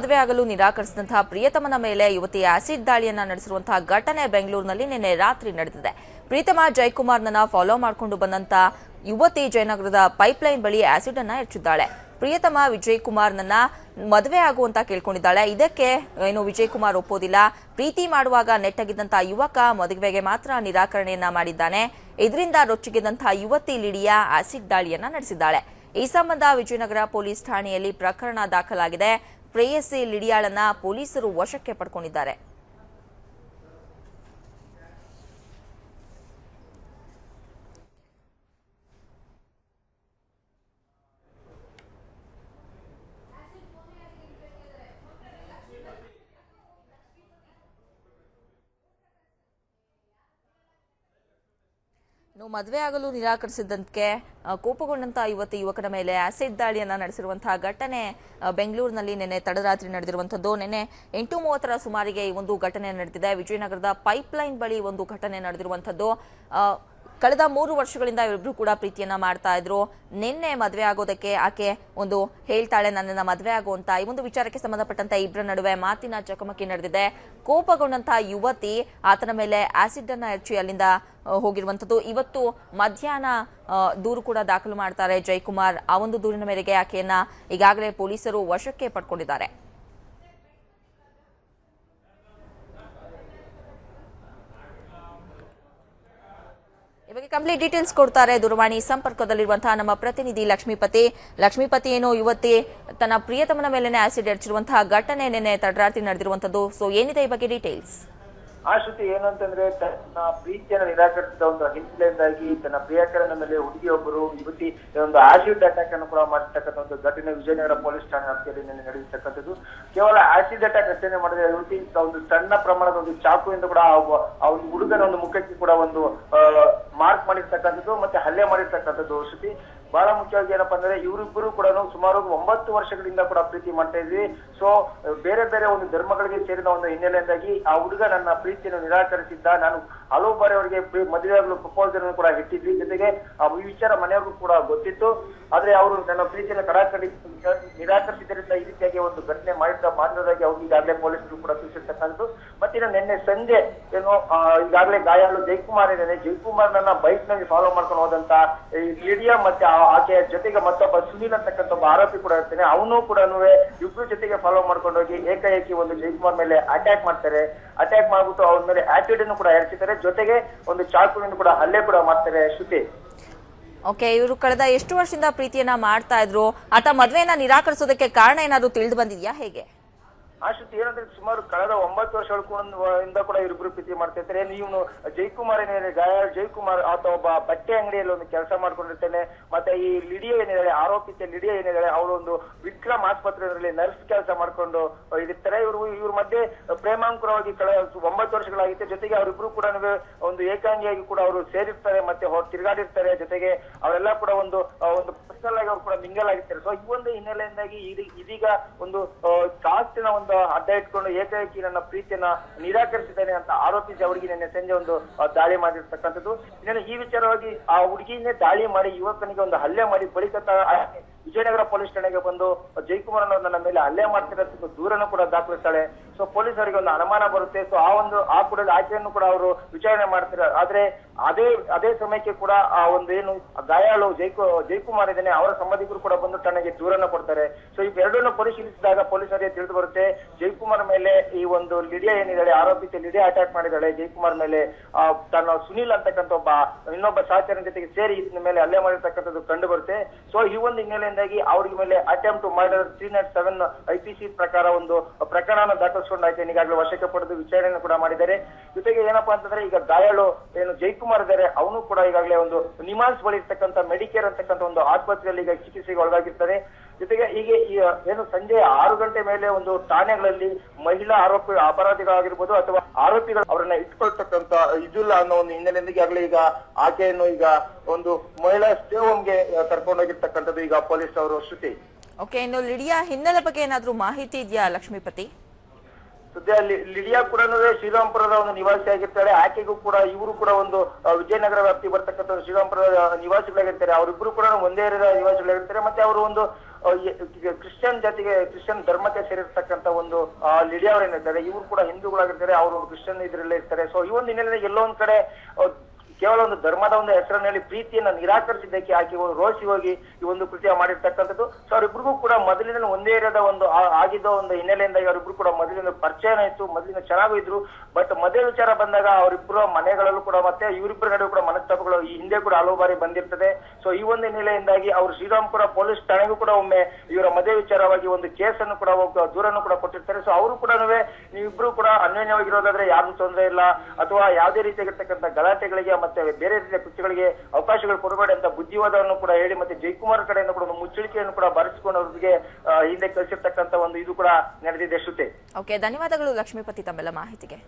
ಮದುವೆ ಆಗಲು ನಿರಾಕರಿಸಿದಂತಹ ಪ್ರಿಯತಮನ ಮೇಲೆ ಯುವತಿ ಆಸಿಡ್ ದಾಳಿಯನ್ನ ನಡೆಸಿರುವಂತಹ ಘಟನೆ ಬೆಂಗಳೂರಿನಲ್ಲಿ ನಿನ್ನೆ ರಾತ್ರಿ ನಡೆದಿದೆ. ಪ್ರೀತಮ ಜಯಕುಮಾರ್ನನ್ನ ಫಾಲೋ ಮಾಡಿಕೊಂಡು ಬಂದಂತ ಯುವತಿ ಜಯನಗರದ ಪೈಪ್ಲೈನ್ ಬಳಿ ಆಸಿಡ್ ಅನ್ನ ಎರಚಿದ್ದಾಳೆ ಪ್ರಿಯತಮ ವಿಜಯ್ ಕುಮಾರ್ನನ್ನ ಮದುವೆ ಆಗುವಂತ ಕೇಳ್ಕೊಂಡಿದ್ದಾಳೆ. ಇದಕ್ಕೆ ಏನು ವಿಜಯ್ ಕುಮಾರ್ ಒಪ್ಪೋದಿಲ್ಲ. ಪ್ರೀತಿ ಮಾಡುವಾಗ ನೆಟ್ಟಗಿದ್ದಂತಹ ಯುವಕ ಮದುವೆಗೆ ಮಾತ್ರ ನಿರಾಕರಣೆಯನ್ನ ಮಾಡಿದ್ದಾನೆ. ಇದರಿಂದ ರೊಚ್ಚಿಗೆದಂತಹ ಯುವತಿ ಲಿಡಿಯಾ ಆಸಿಡ್ ದಾಳಿಯನ್ನ ನಡೆಸಿದ್ದಾಳೆ. ಈ ಸಂಬಂಧ ವಿಜಯನಗರ ಪೊಲೀಸ್ ಠಾಣೆಯಲ್ಲಿ ಪ್ರಕರಣ ದಾಖಲಾಗಿದೆ. ಪ್ರೇಯಸಿ ಲಿಡಿಯಾಳನ್ನ ಪೊಲೀಸರು ವಶಕ್ಕೆ ಪಡ್ಕೊಂಡಿದ್ದಾರೆ. ಮದುವೆ ಆಗಲು ನಿರಾಕರಿಸಿದ್ದಕ್ಕೆ ಆ, ಕೋಪಗೊಂಡಂತ ಯುವತಿ ಯುವಕನ ಮೇಲೆ ಆಸಿಡ್ ದಾಳಿಯನ್ನ ನಡೆಸಿರುವಂತಹ ಘಟನೆ ಬೆಂಗಳೂರಿನಲ್ಲಿ ನಿನ್ನೆ ತಡರಾತ್ರಿ ನಡೆದಿರುವಂತದ್ದು ನಿನ್ನೆ ಎಂಟು ಮೂವತ್ತರ ಸುಮಾರಿಗೆ ಈ ಒಂದು ಘಟನೆ ನಡೆದಿದೆ. ವಿಜಯನಗರದ ಪೈಪ್ಲೈನ್ ಬಳಿ ಒಂದು ಘಟನೆ ನಡೆದಿರುವಂತದ್ದು ಕಳೆದ ಮೂರು ವರ್ಷಗಳಿಂದ ಇವರಿಬ್ರು ಕೂಡ ಪ್ರೀತಿಯನ್ನ ಮಾಡ್ತಾ ಇದ್ರು. ನಿನ್ನೆ ಮದುವೆ ಆಗೋದಕ್ಕೆ ಆಕೆ ಒಂದು ಹೇಳ್ತಾಳೆ, ನನ್ನನ್ನ ಮದುವೆ ಆಗುವಂತ ಈ ಒಂದು ವಿಚಾರಕ್ಕೆ ಸಂಬಂಧಪಟ್ಟಂತ ಇಬ್ಬರ ನಡುವೆ ಮಾತಿನ ಚಕಮಕಿ ನಡೆದಿದೆ. ಕೋಪಗೊಂಡಂತ ಯುವತಿ ಆತನ ಮೇಲೆ ಆಸಿಡ್ ಅನ್ನ ಎರಚಿ ಅಲ್ಲಿಂದ ಹೋಗಿರುವಂತದ್ದು ಇವತ್ತು ಮಧ್ಯಾಹ್ನ ದೂರು ಕೂಡ ದಾಖಲು ಮಾಡ್ತಾರೆ ಜಯಕುಮಾರ್. ಆ ಒಂದು ದೂರಿನ ಮೇರೆಗೆ ಆಕೆಯನ್ನ ಈಗಾಗಲೇ ಪೊಲೀಸರು ವಶಕ್ಕೆ ಪಡ್ಕೊಂಡಿದ್ದಾರೆ. ಈ ಕಂಪ್ಲೀಟ್ ಡೀಟೇಲ್ಸ್ ಕೊಡ್ತಾರೆ ದೂರವಾಣಿ ಸಂಪರ್ಕದಲ್ಲಿರುವಂತಹ ನಮ್ಮ ಪ್ರತಿನಿಧಿ ಲಕ್ಷ್ಮೀಪತಿ. ಲಕ್ಷ್ಮೀಪತಿ ಏನು, ಯುವತಿ ತನ್ನ ಪ್ರಿಯತಮನ ಮೇಲೆನೆ ಆಸಿಡ್ ಎರಚಿರುವಂತಹ ಘಟನೆ ನಿನ್ನೆ ತಡರಾತ್ರಿ ನಡೆದಿರುವಂತದ್ದು ಸೊ ಏನಿದೆ ಈ ಬಗ್ಗೆ ಡೀಟೇಲ್ಸ್ ಆ ಶ್ರುತಿ ಅಂತಂದ್ರೆ ತನ್ನ ಪ್ರೀತಿಯನ್ನು ನಿರಾಕರಿಸಿದ ಒಂದು ಹಿನ್ನೆಲೆಯಿಂದಾಗಿ ತನ್ನ ಪ್ರಿಯಕರನ ಮೇಲೆ ಹುಡುಗಿಯೊಬ್ಬರು ಯುವತಿ ಒಂದು ಆಸಿಡ್ ಅಟ್ಯಾಕ್ ಅನ್ನು ಕೂಡ ಮಾಡಿರ್ತಕ್ಕಂಥ ಘಟನೆ ವಿಜಯನಗರ ಪೊಲೀಸ್ ಠಾಣೆ ವ್ಯಾಪ್ತಿಯಲ್ಲಿ ನಿನ್ನೆ ನಡೆದಿರ್ತಕ್ಕಂಥದ್ದು. ಕೇವಲ ಆಸಿಡ್ ಅಟ್ಯಾಕ್ ರಚನೆ ಮಾಡಿದ್ರೆ ಯುವತಿ ಒಂದು ಸಣ್ಣ ಪ್ರಮಾಣದ ಒಂದು ಚಾಕುವಿಂದ ಕೂಡ ಆ ಹುಡುಗನ ಒಂದು ಮುಖಕ್ಕೆ ಕೂಡ ಒಂದು ಮಾರ್ಕ್ ಮಾಡಿರ್ತಕ್ಕಂಥದ್ದು, ಮತ್ತೆ ಹಲ್ಲೆ ಮಾಡಿರ್ತಕ್ಕಂಥದ್ದು. ಶ್ರುತಿ ಬಹಳ ಮುಖ್ಯವಾಗಿ ಏನಪ್ಪಾ ಅಂದ್ರೆ ಇವರಿಬ್ಬರು ಕೂಡ ಸುಮಾರು ಒಂಬತ್ತು ವರ್ಷಗಳಿಂದ ಕೂಡ ಪ್ರೀತಿ ಮಾಡ್ತಾ ಇದ್ವಿ. ಸೊ ಬೇರೆ ಬೇರೆ ಒಂದು ಧರ್ಮಗಳಿಗೆ ಸೇರಿದ ಒಂದು ಹಿನ್ನೆಲೆಯಿಂದಾಗಿ ಆ ಹುಡುಗ ನನ್ನ ಪ್ರೀತಿಯನ್ನು ನಿರಾಕರಿಸಿದ್ದ. ನಾನು ಹಲವು ಬಾರಿ ಅವರಿಗೆ ಮದುವೆ ಆಗಲು ಪ್ರಪೋಸಲ್ ಕೂಡ ಇಟ್ಟಿದ್ವಿ. ಜೊತೆಗೆ ಆ ವಿಚಾರ ಮನೆಯವ್ರಿಗೂ ಕೂಡ ಗೊತ್ತಿತ್ತು. ಆದ್ರೆ ಅವರು ನನ್ನ ಪ್ರೀತಿಯನ್ನು ಕಡಾಕಡಿ ನಿರಾಕರಿಸಿದ್ದರಿಂದ ಈ ರೀತಿಯಾಗಿ ಒಂದು ಘಟನೆ ಮಾಡಿದ್ದ ಮಾಡಿರೋದಾಗಿ ಅವ್ರಿಗೆ ಈಗಾಗಲೇ ಪೊಲೀಸರು ಕೂಡ ತಿಳಿಸಿರ್ತಕ್ಕಂಥದ್ದು. ಮತ್ತೆ ನಿನ್ನೆ ಸಂಜೆ ಏನು ಈಗಾಗಲೇ ಗಾಯಾಳು ಜಯಕುಮಾರ್ ಇದ್ದಾನೆ. ಜಯಕುಮಾರ್ ನನ್ನ ಬೈಕ್ನಲ್ಲಿ ಫಾಲೋ ಮಾಡ್ಕೊಂಡು ಹೋದಂತ, ಈ ಲಿಡಿಯಾ ಮತ್ತೆ ಆ- ಆಕೆಯ ಜೊತೆಗೆ ಮತ್ತೊಬ್ಬ ಸುನೀಲ್ ಅಂತಕ್ಕಂಥ ಒಬ್ಬ ಆರೋಪಿ ಕೂಡ ಇರ್ತಾನೆ. ಅವನು ಕೂಡ ಇಬ್ರು ಜೊತೆಗೆ ಫಾಲೋ ಮಾಡ್ಕೊಂಡು ಹೋಗಿ ಏಕಾಏಕಿ ಒಂದು ಜಯಕುಮಾರ್ ಮೇಲೆ ಅಟ್ಯಾಕ್ ಮಾಡ್ತಾರೆ. ಅಟ್ಯಾಕ್ ಮಾಡ್ಬಿಟ್ಟು ಅವ್ರ ಮೇಲೆ ಆಟಿಟ್ಯೂಡ್ ಅನ್ನು ಕೂಡ ಎರಚಿದ್ದಾರೆ ಜೊತೆಗೆ ಒಂದು ಚಾಕುವಿನ ಕೂಡ ಹಲ್ಲೆ ಕೂಡ ಮಾಡ್ತಾರೆ ಶ್ರುತಿ. ಓಕೆ ಇವರು ಕಳೆದ ಎಷ್ಟು ವರ್ಷದಿಂದ ಪ್ರೀತಿಯನ್ನ ಮಾಡ್ತಾ ಇದ್ರು? ಆತ ಮದ್ವೆಯನ್ನ ನಿರಾಕರಿಸೋದಕ್ಕೆ ಕಾರಣ ಏನಾದ್ರು ತಿಳಿದು ಬಂದಿದ್ಯಾ? ಹೇಗೆ? ಆ ಶ್ರುತಿ ಏನಂದ್ರೆ ಸುಮಾರು ಕಳೆದ ಒಂಬತ್ತು ವರ್ಷಗಳ ಇಂದ ಕೂಡ ಇವರಿಬ್ಬರು ಪ್ರೀತಿ ಮಾಡ್ತಾ ಇರ್ತಾರೆ ನೀವು ಜೈಕುಮಾರ್ ಏನಿದೆ ಗಾಯ ಜೈಕುಮಾರ್ ಆತ ಒಬ್ಬ ಬಟ್ಟೆ ಅಂಗಡಿಯಲ್ಲಿ ಒಂದು ಕೆಲಸ ಮಾಡ್ಕೊಂಡಿರ್ತಾನೆ. ಮತ್ತೆ ಈ ಲಿಡಿಯ ಏನಿದ್ದಾಳೆ ಆರೋಪಿತ ಲಿಡಿಯ ಏನಿದ್ದಾಳೆ ಅವಳು ಒಂದು ವಿಕ್ರಮ್ ಆಸ್ಪತ್ರೆಯಲ್ಲಿ ನರ್ಸ್ ಕೆಲಸ ಮಾಡ್ಕೊಂಡು ಇರ್ತಾರೆ. ಇವರು ಇವ್ರ ಮಧ್ಯೆ ಪ್ರೇಮಾಂಕುರವಾಗಿ ಕಳೆದ ಒಂಬತ್ತು ವರ್ಷಗಳಾಗಿತ್ತು. ಜೊತೆಗೆ ಅವರಿಬ್ರು ಕೂಡ ಒಂದು ಏಕಾಂಗಿಯಾಗಿ ಕೂಡ ಅವರು ಸೇರಿರ್ತಾರೆ, ಮತ್ತೆ ತಿರುಗಾಡಿರ್ತಾರೆ. ಜೊತೆಗೆ ಅವರೆಲ್ಲ ಕೂಡ ಒಂದು ಒಂದು ಪರ್ಸನಲ್ ಆಗಿ ಅವ್ರು ಕೂಡ ಮಿಂಗಲ್ ಆಗಿರ್ತಾರೆ. ಸೊ ಈ ಒಂದು ಹಿನ್ನೆಲೆಯಿಂದಾಗಿ ಇದೀ- ಇದೀಗ ಒಂದು ಕಾಸ್ಟಿನ ಒಂದು ಅಡ್ಡ ಇಟ್ಕೊಂಡು ಏಕಾಏಕಿ ನನ್ನ ಪ್ರೀತಿಯನ್ನ ನಿರಾಕರಿಸಿದ್ದೇನೆ ಅಂತ ಆರೋಪಿಸಿ ಅವರಿಗೆ ನಿನ್ನೆ ಸಂಜೆ ಒಂದು ದಾಳಿ ಮಾಡಿರ್ತಕ್ಕಂಥದ್ದು. ಇನ್ನೇನು ಈ ವಿಚಾರವಾಗಿ ಆ ಹುಡುಗಿನೇ ದಾಳಿ ಮಾಡಿ ಯುವಕನಿಗೆ ಒಂದು ಹಲ್ಲೆ ಮಾಡಿ ಬಳಿಕ ವಿಜಯನಗರ ಪೊಲೀಸ್ ಠಾಣೆಗೆ ಬಂದು ಜಯಕುಮಾರ್ ನನ್ನ ಮೇಲೆ ಹಲ್ಲೆ ಮಾಡ್ತಿರೋ ದೂರನ್ನು ಕೂಡ ದಾಖಲಿಸ್ತಾಳೆ. ಸೊ ಪೊಲೀಸರಿಗೆ ಒಂದು ಅನುಮಾನ ಬರುತ್ತೆ. ಸೊ ಆ ಒಂದು, ಆ ಕೂಡ ಆಕೆಯನ್ನು ಕೂಡ ಅವರು ವಿಚಾರಣೆ ಮಾಡ್ತಾರೆ. ಆದ್ರೆ, ಅದೇ ಅದೇ ಸಮಯಕ್ಕೆ ಕೂಡ ಆ ಒಂದು ಏನು, ಗಾಯಾಳು ಜೈಕು, ಜೈಕುಮಾರ್ ಇದ್ದಾನೆ, ಅವರ ಸಂಬಂಧಿಕರು ಕೂಡ ಬಂದು ತನಗೆ ದೂರನ್ನು ಕೊಡ್ತಾರೆ. ಸೊ ಇವೆರಡನ್ನು ಪರಿಶೀಲಿಸಿದಾಗ ಪೊಲೀಸರಿಗೆ ತಿಳಿದು ಬರುತ್ತೆ, ಜೈಕುಮಾರ್ ಮೇಲೆ ಈ ಒಂದು ಲಿಡಿಯಾ ಏನಿದ್ದಾಳೆ, ಆರೋಪಿತ ಲಿಡಿಯಾ ಅಟ್ಯಾಕ್ ಮಾಡಿದ್ದಾಳೆ, ಜೈಕುಮಾರ್ ಮೇಲೆ ತನ್ನ ಸುನೀಲ್ ಅಂತಕ್ಕಂಥ ಒಬ್ಬ, ಇನ್ನೊಬ್ಬ ಸಹಚರನ ಜೊತೆಗೆ ಸೇರಿ ಇದನ್ನ ಮೇಲೆ ಹಲ್ಲೆ ಮಾಡಿರ್ತಕ್ಕಂಥದ್ದು ಕಂಡು ಬರುತ್ತೆ. ಸೊ ಈ ಒಂದು ಹಿನ್ನೆಲೆಯಿಂದಾಗಿ ಅವ್ರಿಗೆ ಮೇಲೆ attempt murder three not seven I P C ಪ್ರಕಾರ ಒಂದು ಪ್ರಕರಣ ದಾಖಲಿಸಿಕೊಂಡು ಆಕೆಯನ್ನು ಈಗಾಗಲೇ ವಶಕ್ಕೆ ಪಡೆದು ವಿಚಾರಣೆ ಕೂಡ ಮಾಡಿದ್ದಾರೆ. ಜೊತೆಗೆ ಏನಪ್ಪಾ ಅಂತಂದ್ರೆ ಈಗ ಗಾಯಾಳು ಏನು ಜೈಕುಮಾರ್ ಇದ್ದಾರೆ, ಅವನು ಕೂಡ ಈಗಾಗಲೇ ಒಂದು ನಿಮಾನ್ಸ್ ಬಳಿ ಇರ್ತಕ್ಕಂಥ ಮೆಡಿಕೇರ್ ಅಂತಕ್ಕಂಥ ಒಂದು ಆಸ್ಪತ್ರೆಯಲ್ಲಿ ಈಗ ಚಿಕಿತ್ಸೆಗೆ ಒಳಗಾಗಿರ್ತಾರೆ. ಜೊತೆಗೆ ಹೀಗೆ ಏನು ಸಂಜೆ ಆರು ಗಂಟೆ ಮೇಲೆ ಒಂದು ಠಾಣೆಗಳಲ್ಲಿ ಮಹಿಳಾ ಆರೋಪಿ ಅಪರಾಧಿಗಳಾಗಿರ್ಬೋದು ಅಥವಾ ಆರೋಪಿಗಳು ಅವರನ್ನ ಇಟ್ಕೊಳ್ತಕ್ಕಂತ ಇದಿಲ್ಲ ಅನ್ನೋ ಒಂದು ಹಿನ್ನೆಲೆಯಿಂದ ಆಗ್ಲೇ ಈಗ ಆಕೆಯನ್ನು ಈಗ ಒಂದು ಮಹಿಳಾ ಸ್ಟೇ ಹೋಮ್ಗೆ ಕರ್ಕೊಂಡೋಗಿರ್ತಕ್ಕಂಥದ್ದು ಈಗ ಪೊಲೀಸ್ ಅವರು ಶ್ರುತಿ. ಓಕೆ ಇನ್ನು ಲಿಡಿಯಾ ಹಿನ್ನೆಲೆ ಬಗ್ಗೆ ಏನಾದ್ರೂ ಮಾಹಿತಿ ಇದೆಯಾ ಲಕ್ಷ್ಮೀಪತಿ? ಸದ್ಯ ಲಿಡಿಯಾ ಕೂಡ ಶ್ರೀರಾಮ್ಪುರದ ಒಂದು ನಿವಾಸಿ ಆಗಿರ್ತಾರೆ ಆಕೆಗೂ ಕೂಡ ಇವರು ಕೂಡ ಒಂದು ವಿಜಯನಗರ ವ್ಯಾಪ್ತಿ ಬರ್ತಕ್ಕಂಥ ಶ್ರೀರಾಮ್ಪುರದ ನಿವಾಸಿಗಳಾಗಿರ್ತಾರೆ ಅವರಿಬ್ಬರು ಕೂಡ ಒಂದೇ ನಿವಾಸಿಗಳಾಗಿರ್ತಾರೆ ಮತ್ತೆ ಅವರು ಒಂದು ಕ್ರಿಶ್ಚಿಯನ್ ಜಾತಿಗೆ, ಕ್ರಿಶ್ಚಿಯನ್ ಧರ್ಮಕ್ಕೆ ಸೇರಿರ್ತಕ್ಕಂಥ ಒಂದು ಲಿಡಿಯಾ ಅವರೇನಿದ್ದಾರೆ ಇವರು ಕೂಡ ಹಿಂದೂಗಳಾಗಿರ್ತಾರೆ. ಅವರು ಕ್ರಿಶ್ಚಿಯನ್ ಇದ್ರಲ್ಲೇ ಇರ್ತಾರೆ. ಸೊ ಈ ಒಂದು ಹಿನ್ನೆಲೆಯಲ್ಲಿ ಎಲ್ಲೋ ಒಂದ್ ಕಡೆ ಕೇವಲ ಒಂದು ಧರ್ಮದ ಒಂದು ಹೆಸರಿನಲ್ಲಿ ಪ್ರೀತಿಯನ್ನ ನಿರಾಕರಿಸಿದ್ದಕ್ಕೆ ಆಕೆ ರೋಸಿ ಹೋಗಿ ಈ ಒಂದು ಕೃತ್ಯ ಮಾಡಿರ್ತಕ್ಕಂಥದ್ದು. ಸೊ ಅವರಿಬ್ರಿಗೂ ಕೂಡ ಮೊದಲಿನ ಒಂದೇ ಇರದ ಒಂದು ಆಗಿದ್ದ ಒಂದು ಹಿನ್ನೆಲೆಯಿಂದ ಅವರಿಬ್ರು ಕೂಡ ಮೊದಲಿನ ಪರಿಚಯನ ಇತ್ತು ಮೊದಲಿನ ಚೆನ್ನಾಗೂ ಇದ್ರು. ಬಟ್ ಮದುವೆ ವಿಚಾರ ಬಂದಾಗ ಅವರಿಬ್ಬರ ಮನೆಗಳಲ್ಲೂ ಕೂಡ ಮತ್ತೆ ಇವರಿಬ್ಬರ ನಡುವೆ ಕೂಡ ಮನಸ್ತಾಪಗಳು ಈ ಹಿಂದೆ ಕೂಡ ಹಲವು ಬಾರಿ ಬಂದಿರ್ತದೆ. ಸೊ ಈ ಒಂದು ಹಿನ್ನೆಲೆಯಿಂದಾಗಿ ಅವರು ಶ್ರೀರಾಮ್ಪುರ ಪೊಲೀಸ್ ಠಾಣೆಗೂ ಕೂಡ ಒಮ್ಮೆ ಇವರ ಮದುವೆ ವಿಚಾರವಾಗಿ ಒಂದು ಕೇಸನ್ನು ಕೂಡ ಹೋಗ್- ದೂರನ್ನು ಕೂಡ ಕೊಟ್ಟಿರ್ತಾರೆ. ಸೊ ಅವರು ಕೂಡ ಇಬ್ರು ಕೂಡ ಅನ್ಯೋನ್ಯವಾಗಿರೋದಾದ್ರೆ ಯಾರು ತೊಂದರೆ ಇಲ್ಲ. ಅಥವಾ ಯಾವುದೇ ರೀತಿಯಾಗಿರ್ತಕ್ಕಂಥ ಗಲಾಟೆಗಳಿಗೆ ಮತ್ತೆ ಬೇರೆ ರೀತಿಯ ಕೃತ್ಯಗಳಿಗೆ ಅವಕಾಶಗಳು ಕೊಡಬೇಡ ಅಂತ ಬುದ್ಧಿವಾದವನ್ನು ಕೂಡ ಹೇಳಿ ಮತ್ತೆ ಜಯಕುಮಾರ್ ಕಡೆಯಿಂದ ಕೂಡ ಒಂದು ಮುಚ್ಚಳಿಕೆಯನ್ನು ಕೂಡ ಬರೆಸಿಕೊಂಡು ಅವರಿಗೆ ಆ, ಹಿಂದೆ ಕಳಿಸಿರ್ತಕ್ಕಂತ ಒಂದು ಇದು ಕೂಡ ನಡೆದಿದೆ ಶ್ರುತಿ. ಓಕೆ ಧನ್ಯವಾದಗಳು ಲಕ್ಷ್ಮೀಪತಿ ತಮ್ಮೆಲ್ಲ ಮಾಹಿತಿಗೆ.